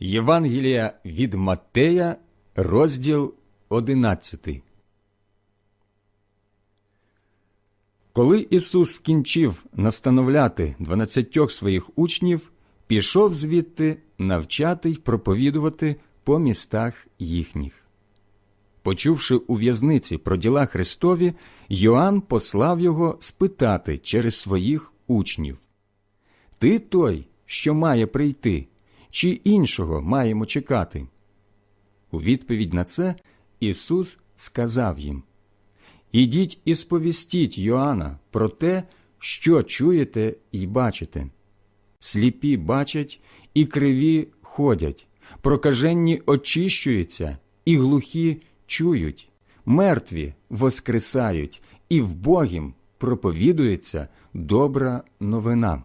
Євангелія від Маттея, розділ 11. Коли Ісус скінчив настановляти дванадцятьох своїх учнів, пішов звідти навчати й проповідувати по містах їхніх. Почувши у в'язниці про діла Христові, Йоанн послав його спитати через своїх учнів Ти той, що має прийти, чи іншого маємо чекати? У відповідь на це Ісус сказав їм Ідіть і сповістіть Йоанна про те, що чуєте і бачите. Сліпі бачать і криві ходять, прокаженні очищуються, і глухі чують, мертві воскресають, і вбогім проповідується добра новина.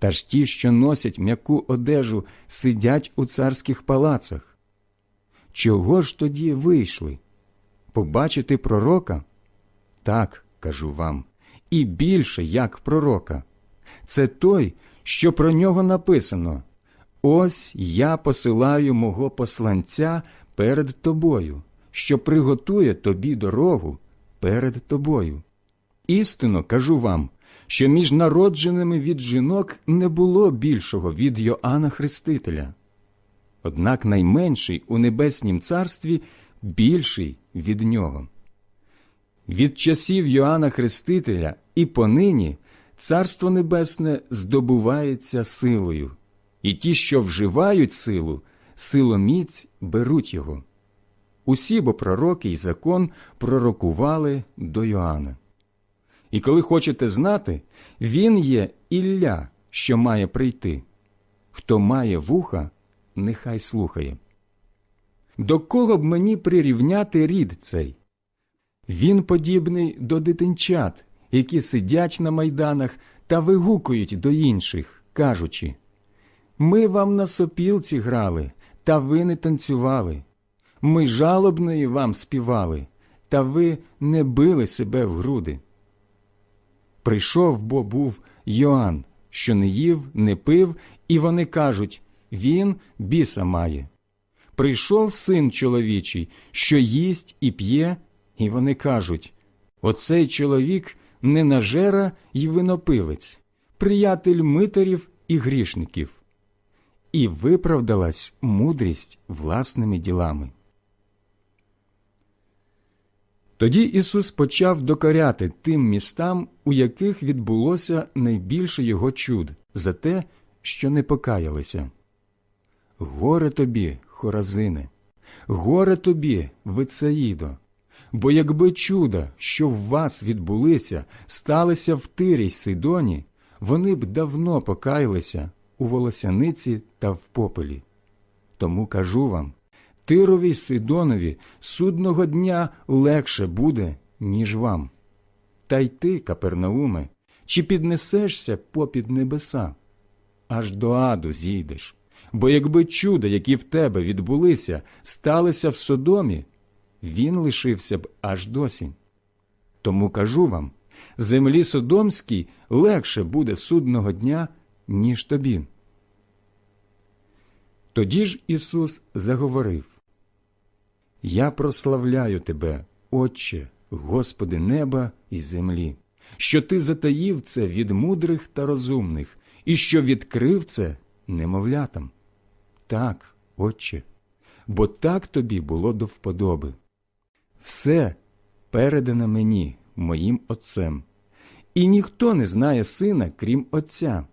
Та ж ті, що носять м'яку одежу, сидять у царських палацах. Чого ж тоді вийшли? Побачити пророка? Так, кажу вам, і більше як пророка. Це той, що про нього написано Ось я посилаю мого посланця перед тобою, що приготує тобі дорогу перед тобою. Істинно кажу вам, що між народженими від жінок не було більшого від Йоанна Хрестителя. Однак найменший у небеснім царстві більший від нього. Від часів Йоанна Хрестителя і понині Царство Небесне здобувається силою, і ті, що вживають силу, силоміць беруть його. Усі бо пророки й закон пророкували до Йоанна. І коли хочете знати, він є Ілля, що має прийти. Хто має вуха, нехай слухає. До кого б мені прирівняти рід цей? Він подібний до дитинчат, які сидять на майданах та вигукують до інших, кажучи Ми вам на сопілці грали, та ви не танцювали. Ми жалобної вам співали, та ви не били себе в груди. Прийшов бо був Йоанн, що не їв, не пив, і вони кажуть Він біса має. Прийшов син чоловічий, що їсть і п'є, і вони кажуть Оцей чоловік ненажера й винопивець, приятель митарів і грішників. І виправдалась мудрість власними ділами. Тоді Ісус почав докоряти тим містам, у яких відбулося найбільше його чуд, за те, що не покаялися. Горе тобі, Хоразине, горе тобі, Вицаїдо, бо якби чуда, що в вас відбулися, сталися в Тирі й Сидоні, вони б давно покаялися у волосяниці та в попелі. Тому кажу вам Тирові Сидонові судного дня легше буде, ніж вам. Та й ти, Капернауме, чи піднесешся попід небеса? Аж до аду зійдеш. Бо якби чуда, які в тебе відбулися, сталися в Содомі, він лишився б аж досі. Тому кажу вам землі Содомській легше буде судного дня, ніж тобі. Тоді ж Ісус заговорив Я прославляю тебе, Отче, Господи неба і землі, що ти затаїв це від мудрих та розумних, і що відкрив це немовлятам. Так, Отче, бо так тобі було до вподоби. Все передане мені, моїм Отцем, і ніхто не знає сина, крім Отця,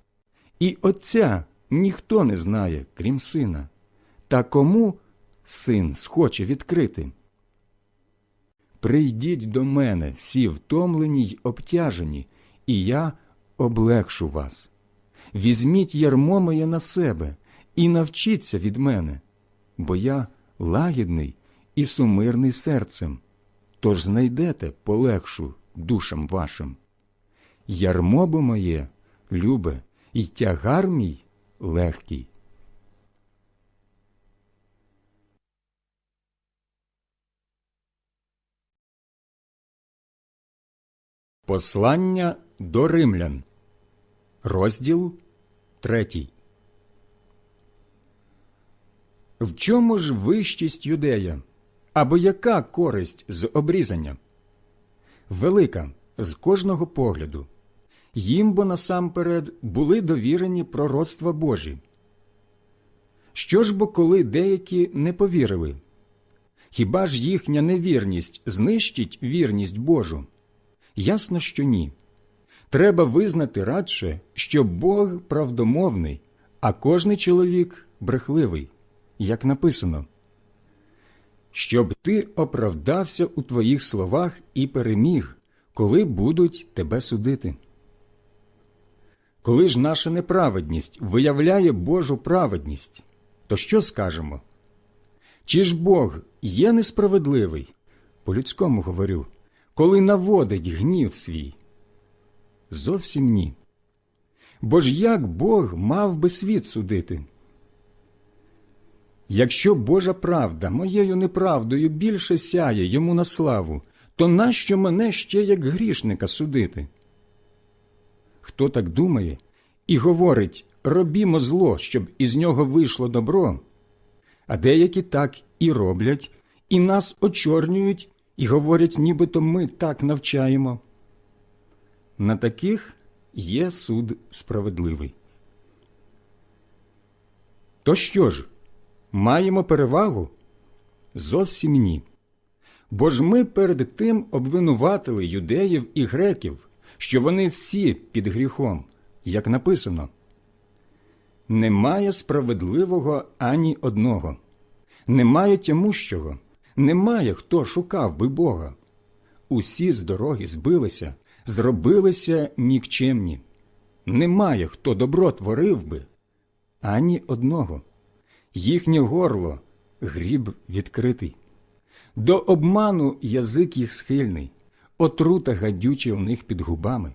і Отця ніхто не знає, крім сина. Та кому син схоче відкрити? Прийдіть до мене всі втомлені й обтяжені, і я облегшу вас. Візьміть ярмо моє на себе і навчіться від мене, бо я лагідний і сумирний серцем, тож знайдете полегшу душам вашим. Ярмо бо моє, любе, і тягар мій легкий. Послання до римлян, розділ третій. В чому ж вищість юдея? Або яка користь з обрізання? Велика з кожного погляду. Їм бо насамперед були довірені пророцтва Божі. Що ж бо коли деякі не повірили? Хіба ж їхня невірність знищить вірність Божу? Ясно, що ні. Треба визнати радше, що Бог правдомовний, а кожний чоловік брехливий, як написано. Щоб ти оправдався у твоїх словах і переміг, коли будуть тебе судити. Коли ж наша неправедність виявляє Божу праведність, то що скажемо? Чи ж Бог є несправедливий, по людському говорю, коли наводить гнів свій? Зовсім ні. Бо ж як Бог мав би світ судити? Якщо Божа правда моєю неправдою більше сяє йому на славу, то нащо мене ще як грішника судити? Хто так думає і говорить робімо зло, щоб із нього вийшло добро, а деякі так і роблять, і нас очорнюють, і говорять, нібито ми так навчаємо. На таких є суд справедливий. То що ж, маємо перевагу? Зовсім ні. Бо ж ми перед тим обвинуватили юдеїв і греків, що вони всі під гріхом, як написано. Немає справедливого ані одного, немає тямущого, немає хто шукав би Бога. Усі з дороги збилися, зробилися нікчемні. Немає хто добро творив би, ані одного. Їхнє горло гріб відкритий. До обману язик їх схильний, отрута гадюча у них під губами,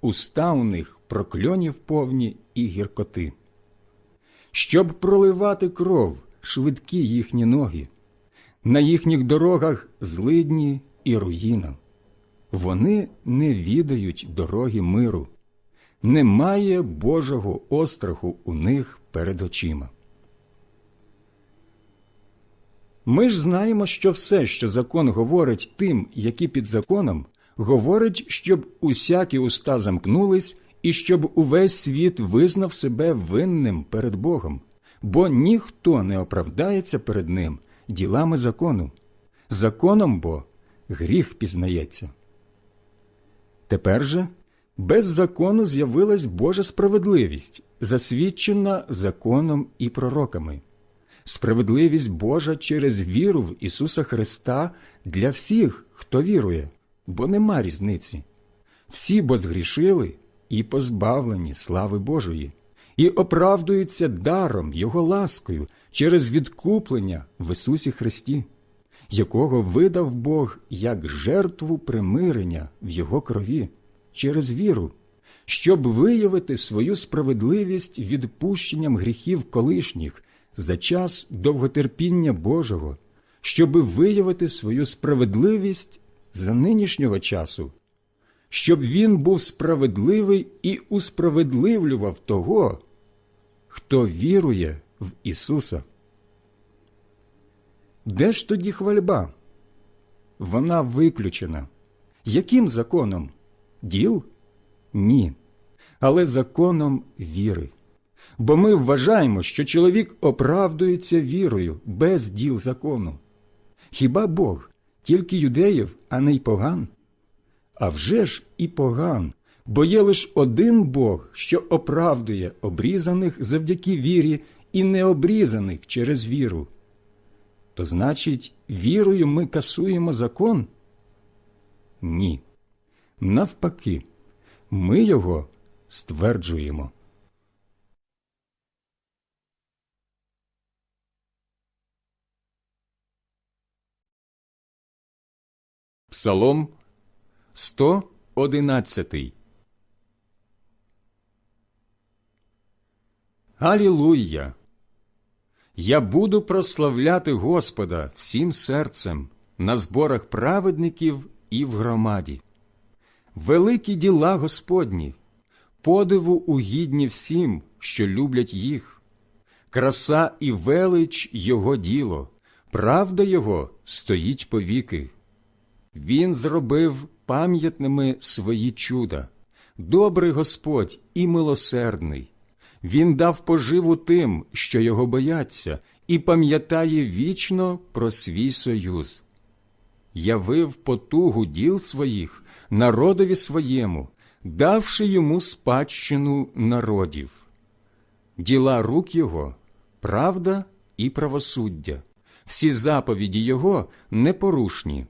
уста у них прокльонів повні і гіркоти. Щоб проливати кров швидкі їхні ноги, на їхніх дорогах злидні і руїна. Вони не відають дороги миру, немає Божого остраху у них перед очима. Ми ж знаємо, що все, що закон говорить тим, які під законом, говорить, щоб усякі уста замкнулись і щоб увесь світ визнав себе винним перед Богом, бо ніхто не оправдається перед Ним ділами закону. Законом бо гріх пізнається. Тепер же без закону з'явилась Божа справедливість, засвідчена законом і пророками справедливість Божа через віру в Ісуса Христа для всіх, хто вірує, бо нема різниці. Всі бо згрішили і позбавлені слави Божої, і оправдуються даром Його ласкою через відкуплення в Ісусі Христі, якого видав Бог як жертву примирення в Його крові через віру. Щоб виявити свою справедливість відпущенням гріхів колишніх за час довготерпіння Божого, щоби виявити свою справедливість за нинішнього часу, щоб він був справедливий і усправедливлював того, хто вірує в Ісуса. Де ж тоді хвальба? Вона виключена. Яким законом? Діл? Ні. Але законом віри бо ми вважаємо, що чоловік оправдується вірою без діл закону. Хіба Бог тільки юдеїв, а не й поган? А вже ж і поган, бо є лиш один Бог, що оправдує обрізаних завдяки вірі і необрізаних через віру. То значить, вірою ми касуємо закон? Ні. Навпаки, ми його стверджуємо. Псалом 111 Алілуя! Я буду прославляти Господа всім серцем на зборах праведників і в громаді. Великі діла Господні, подиву угідні всім, що люблять їх. Краса і велич Його діло, правда Його стоїть повіки. Він зробив пам'ятними свої чуда, добрий Господь і милосердний. Він дав поживу тим, що його бояться, і пам'ятає вічно про свій союз. Явив потугу діл своїх народові своєму, давши йому спадщину народів. Діла рук його правда і правосуддя, всі заповіді його непорушні,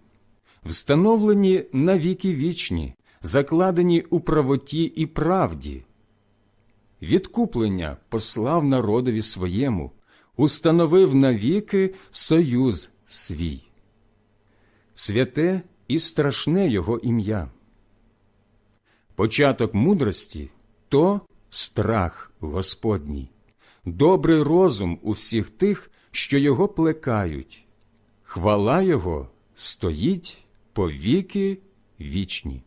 встановлені на віки вічні, закладені у правоті і правді відкуплення послав народові своєму, установив навіки союз свій. Святе і страшне його ім'я. Початок мудрості то страх Господній, добрий розум у всіх тих, що його плекають, хвала Його стоїть по віки вічні.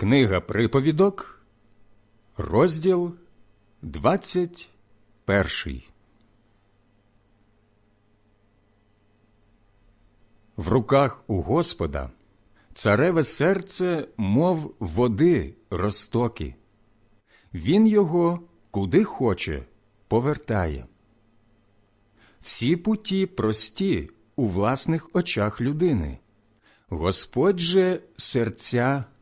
Книга Приповідок, розділ 21 В руках у Господа цареве серце, мов води розтоки. Він його куди хоче повертає. Всі путі прості у власних очах людини. Господь же серця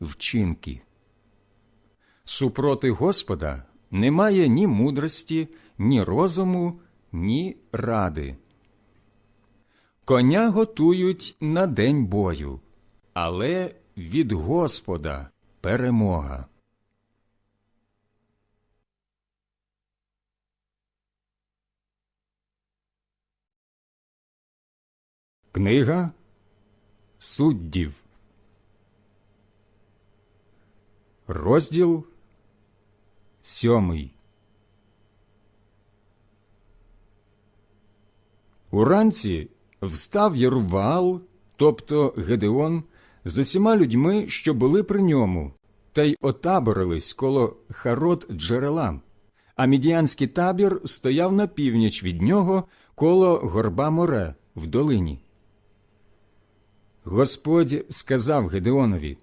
вчинки. Супроти Господа немає ні мудрості, ні розуму, ні ради. Коня готують на день бою, але від Господа перемога. Книга суддів. Розділ сьомий. Уранці встав Єрувал, тобто Гедеон, з усіма людьми, що були при ньому, та й отаборились коло харот джерела, а мідіанський табір стояв на північ від нього коло горба море в долині. Господь сказав Гедеонові,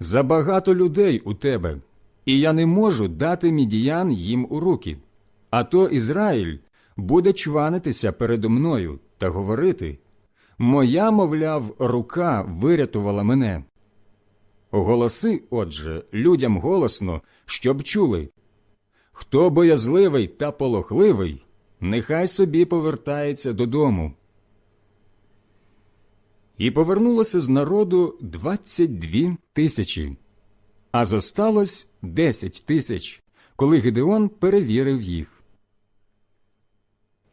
Забагато людей у тебе, і я не можу дати мідіян їм у руки. А то Ізраїль буде чванитися передо мною та говорити Моя, мовляв, рука вирятувала мене. Оголоси, отже, людям голосно, щоб чули хто боязливий та полохливий, нехай собі повертається додому. І повернулося з народу двадцять дві тисячі, а зосталось десять тисяч, коли Гедеон перевірив їх.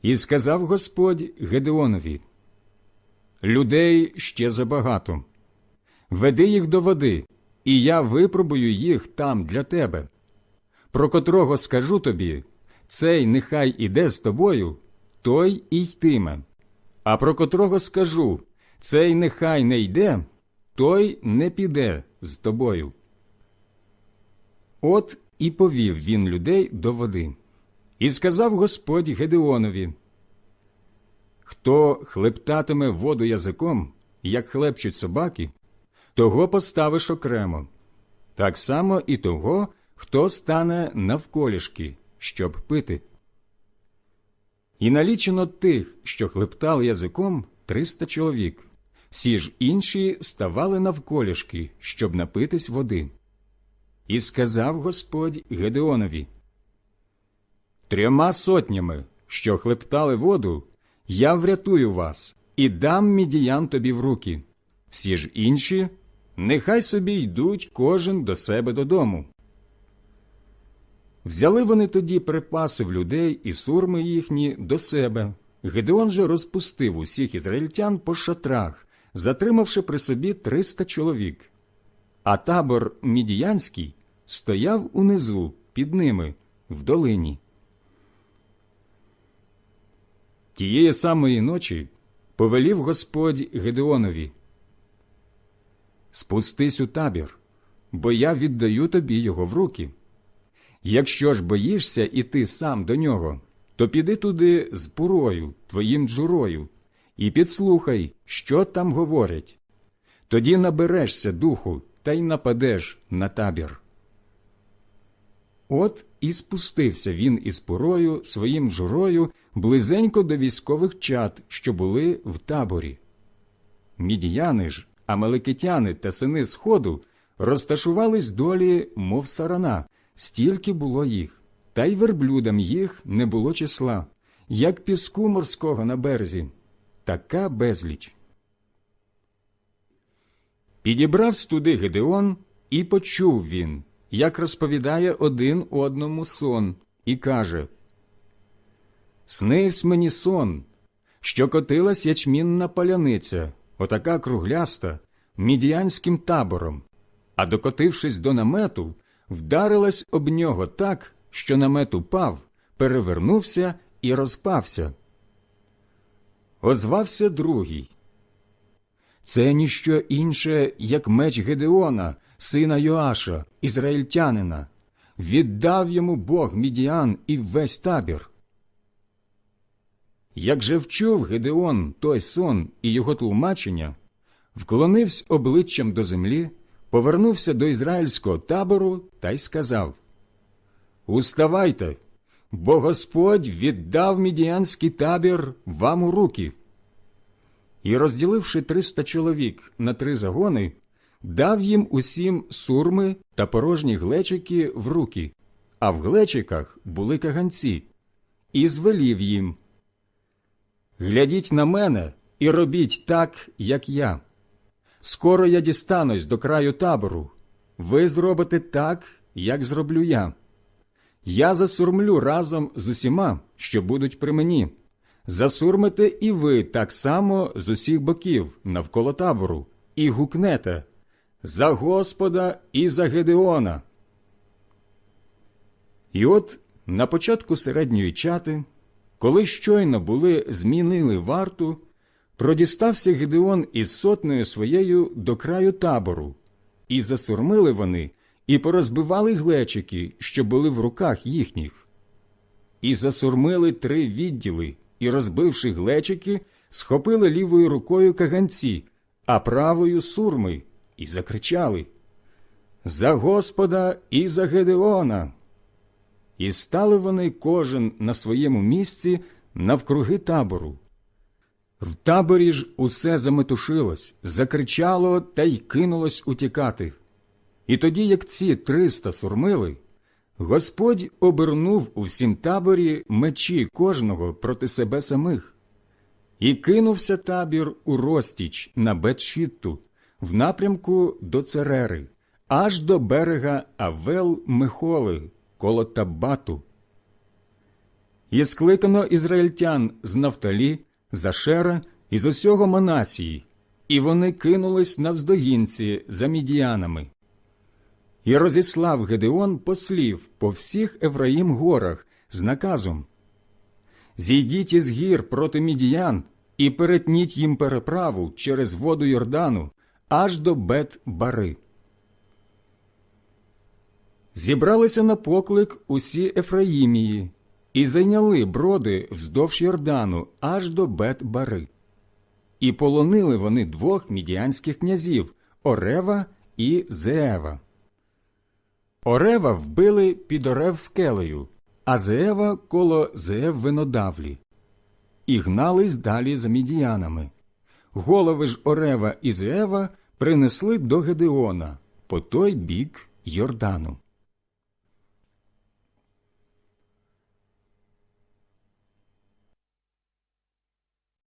І сказав Господь Гедеонові Людей ще забагато. Веди їх до води, і я випробую їх там для тебе. Про котрого скажу тобі цей нехай іде з тобою, той і йтиме. А про котрого скажу цей нехай не йде, той не піде з тобою. От і повів він людей до води. І сказав Господь Гедеонові Хто хлептатиме воду язиком, як хлебчуть собаки, того поставиш окремо, так само і того, хто стане навколішки, щоб пити. І налічено тих, що хлептали язиком, триста чоловік. Всі ж інші ставали навколішки, щоб напитись води. І сказав Господь Гедеонові Трьома сотнями, що хлептали воду, я врятую вас і дам мідіян тобі в руки. Всі ж інші, нехай собі йдуть кожен до себе додому. Взяли вони тоді припаси в людей і сурми їхні до себе. Гедеон же розпустив усіх ізраїльтян по шатрах, затримавши при собі триста чоловік. А табор мідіянський стояв унизу під ними, в долині. Тієї самої ночі повелів Господь Гедеонові Спустись у табір, бо я віддаю тобі його в руки. Якщо ж боїшся іти сам до нього, то піди туди з пурою, твоїм джурою, і підслухай, що там говорять. Тоді наберешся духу та й нападеш на табір. От і спустився він із пурою своїм журою близенько до військових чад, що були в таборі. Мідіяни ж, амеликитяни та сини Сходу розташувались долі, мов сарана, стільки було їх, та й верблюдам їх не було числа, як піску морського на березі, така безліч. Підібрав студи Гедеон, і почув він, як розповідає один одному сон, і каже Снивсь мені сон, що котилась ячмінна паляниця, отака кругляста, мідіянським табором, а докотившись до намету, вдарилась об нього так, що намет упав, перевернувся і розпався. Озвався другий. Це ніщо інше, як меч Гедеона, сина Йоаша, ізраїльтянина. Віддав йому Бог мідіан і весь табір. Як же вчув Гедеон той сон і його тлумачення, вклонився обличчям до землі, повернувся до ізраїльського табору та й сказав Уставайте, бо Господь віддав мідіанський табір вам у руки. І, розділивши триста чоловік на три загони, дав їм усім сурми та порожні глечики в руки, а в глечиках були каганці, і звелів їм Глядіть на мене і робіть так, як я. Скоро я дістанусь до краю табору. Ви зробите так, як зроблю я. Я засурмлю разом з усіма, що будуть при мені. Засурмите і ви так само з усіх боків навколо табору, і гукнете за Господа і за Гедеона. І от на початку середньої чати, коли щойно були змінили варту, продістався Гедеон із сотнею своєю до краю табору, і засурмили вони, і порозбивали глечики, що були в руках їхніх. І засурмили три відділи, і, розбивши глечики, схопили лівою рукою каганці, а правою сурми, і закричали За Господа і за Гедеона. І стали вони кожен на своєму місці навкруги табору. В таборі ж усе заметушилось, закричало та й кинулось утікати. І тоді, як ці триста сурмили, Господь обернув у всім таборі мечі кожного проти себе самих, і кинувся табір у розтіч на Бетшітту, в напрямку до Церери, аж до берега Авел Михоли, коло Табату. І скликано ізраїльтян з Нафталі, Зашера і з усього Манасії, і вони кинулись навздогінці за мідіянами. І розіслав Гедеон послів по всіх Ефраїм горах з наказом Зійдіть із гір проти мідіян і перетніть їм переправу через воду Йордану аж до Бет-Бари. Зібралися на поклик усі Ефраїмії і зайняли броди вздовж Йордану аж до Бет-Бари. І полонили вони двох мідіанських князів Орева і Зеева. Орева вбили під Орев скелею, а Зеева коло Зеев винодавлі. І гнались далі за мідіянами. Голови ж Орева і Зеева принесли до Гедеона по той бік Йордану.